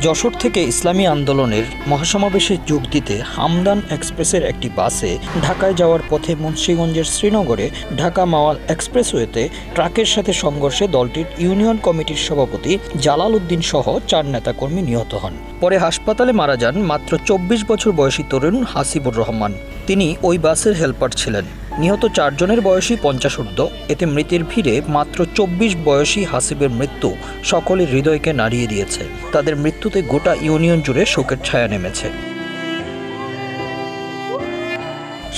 যশোর থেকে ইসলামী আন্দোলনের মহাসমাবেশে যোগ দিতে হামদান এক্সপ্রেসের একটি বাসে ঢাকায় যাওয়ার পথে মুন্সীগঞ্জের শ্রীনগরে ঢাকা মাওয়াল এক্সপ্রেসওয়েতে ট্রাকের সাথে সংঘর্ষে দলটির ইউনিয়ন কমিটির সভাপতি জালাল উদ্দিন সহ চার নেতাকর্মী নিহত হন। পরে হাসপাতালে মারা যান মাত্র চব্বিশ বছর বয়সী তরুণ হাসিবুর রহমান। তিনি ওই বাসের হেল্পার ছিলেন। নিহত চারজনের বয়সী পঞ্চাশোর্ধ এতে মৃতের ভিড়ে মাত্র চব্বিশ বয়সী হাসিবের মৃত্যু সকলের হৃদয়কে নাড়িয়ে দিয়েছে। তাদের মৃত্যুতে গোটা ইউনিয়ন জুড়ে শোকের ছায়া নেমেছে।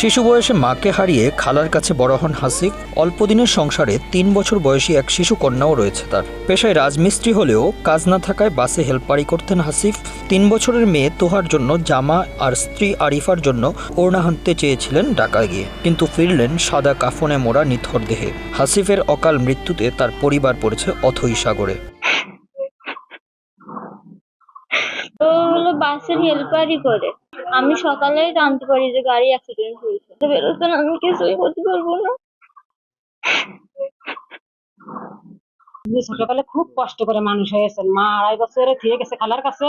শিশু বয়সে মাকে হারিয়ে খালার কাছে বড় হন হাসিব অল্প দিনের সংসারে তিন বছর বয়সী এক শিশু কন্যাও রয়েছে তার। পেশায় রাজমিস্ত্রি হলেও কাজ না থাকায় বাসে হেল্পারি করতেন হাসিফ। তিন বছরের মেয়ে তোহার জন্য জামা আর স্ত্রী আরিফার জন্য ওড়না হানতে চেয়েছিলেন ঢাকা গিয়ে। কিন্তু ফিরলেন সাদা কাফনে মোড়া নিথর দেহে। হাসিফের অকাল মৃত্যুতে তার পরিবার পড়েছে অথই সাগরে। হলো বাসের হেল্পারই করে। আমি সকালেই জানতে পারি যে গাড়ি অ্যাক্সিডেন্ট হয়েছে। বেরোতে আমি কিছুই করতে পারব না। খুব কষ্ট করে মানুষ হয়েছেন। মা আড়াই বছরে থিয়ে গেছে খালার কাছে।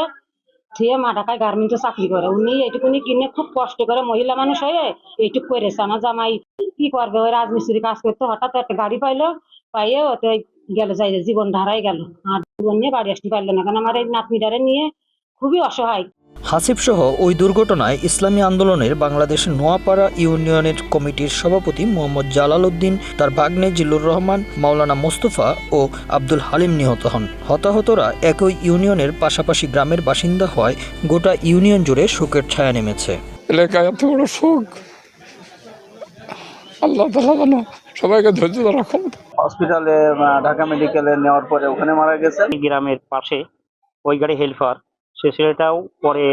থিয়ে মা ঢাকায় গার্মেন্টে চাকরি করে। উনি এইটুকুনি কিনে খুব কষ্ট করে মহিলা মানুষ হয়ে এইটুক করেছে। আমার জামাই কি করবে? ওই রাজমিস্ত্রি কাজ করতে হঠাৎ একটা গাড়ি পাইলো, পাইয়ে ওতে গেল, যাই জীবন ধারাই গেল। আর জীবন নিয়ে বাড়ি আসতে পারল না। কারণ আমার এই নাতনিটারে নিয়ে খুবই অসহায়। হাসিব সহ ওই দুর্ঘটনায় ইসলামী আন্দোলনের বাংলাদেশের নোয়াপাড়া ইউনিয়নের কমিটির সভাপতি মোহাম্মদ জালাল উদ্দিন তার ভাগ্নে জিল্লুর রহমান মাওলানা মোস্তফা ও আব্দুল হালিম নিহত হন। হতাহতরা একই ইউনিয়নের পাশাপাশি গ্রামের বাসিন্দা হওয়ায় গোটা ইউনিয়ন জুড়ে শোকের ছায়া নেমেছে। এলাকায় এত বড় শোক। আল্লাহ তালা যেন সবাইকে ধৈর্য ধরা হসপিটালে ঢাকা মেডিকেলে নেওয়ার পরে ওখানে মারা গেছেন। এই গ্রামের পাশে ওই গাড়ি হেল্পার সে ছেলেটাও পরে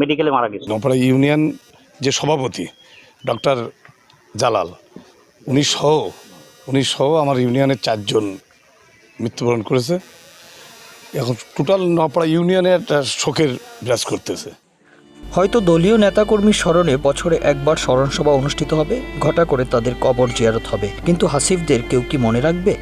মেডিকেলে মারা গেছে। নপাড়া ইউনিয়ন যে সভাপতি ডক্টর জালাল উনি সহ উনি সহ আমার ইউনিয়নের চারজন মৃত্যুবরণ করেছে। এখন টোটাল নপাড়া ইউনিয়নে একটা শোকের বিরাজ করতেছে। হয়তো দলীয় নেতাকর্মীর স্মরণে বছরে একবার স্মরণসভা অনুষ্ঠিত হবে ঘটা করে তাদের কবর জিয়ারত হবে। কিন্তু হাসিফদের কেউ কি মনে রাখবে?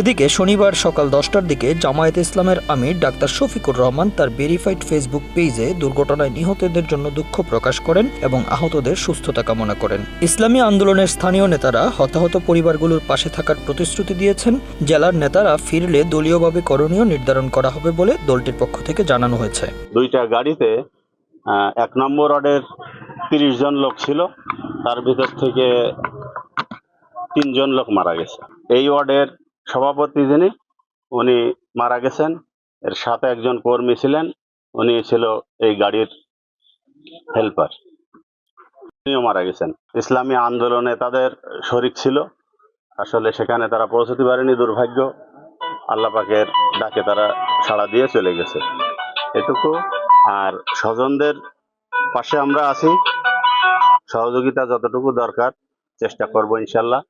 এদিকে শনিবার সকাল দশটার দিকে জামায়াতে ইসলামের আমির ডাক্তার শফিকুর রহমান তার ভেরিফাইড ফেসবুক পেজে দুর্ঘটনায় নিহতদের জন্য দুঃখ প্রকাশ করেন এবং আহতদের সুস্থতা কামনা করেন। ইসলামী আন্দোলনের স্থানীয় নেতারা হতাহত পরিবারগুলোর পাশে থাকার প্রতিশ্রুতি দিয়েছেন। জেলার নেতারা ফিরলে দলীয়ভাবে করণীয় নির্ধারণ করা হবে বলে দলটির পক্ষ থেকে জানানো হয়েছে। দুইটা গাড়িতে এক নম্বর ওয়ার্ডের তিরিশ জন লোক ছিল। তার ভিতর থেকে তিনজন লোক মারা গেছে। এই ওয়ার্ডের সভাপতি যিনি, উনি মারা গেছেন। এর সাথে একজন কর্মী ছিলেন, উনি ছিল এই গাড়ির হেল্পার উনিও মারা গেছেন। ইসলামী আন্দোলনে তাদের শরিক ছিল। আসলে সেখানে তারা পৌঁছতে পারেনি, দুর্ভাগ্য। আল্লাহ পাকের ডাকে তারা সাড়া দিয়ে চলে গেছে। এটুকু। আর স্বজনদের পাশে আমরা আছি। সহযোগিতা যতটুকু দরকার, চেষ্টা করব ইনশাল্লাহ।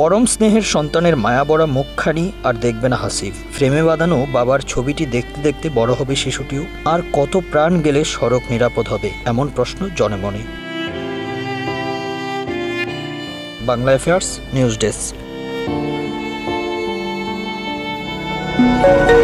পরম স্নেহের সন্তানের মায়াবড়া মুখখানি আর দেখবে না হাসিফ ফ্রেমে বাঁধানো বাবার ছবিটি দেখতে দেখতে বড় হবে শিশুটিও। আর কত প্রাণ গেলে সড়ক নিরাপদ হবে, এমন প্রশ্ন জনে মনে। Bangla affairs news desk.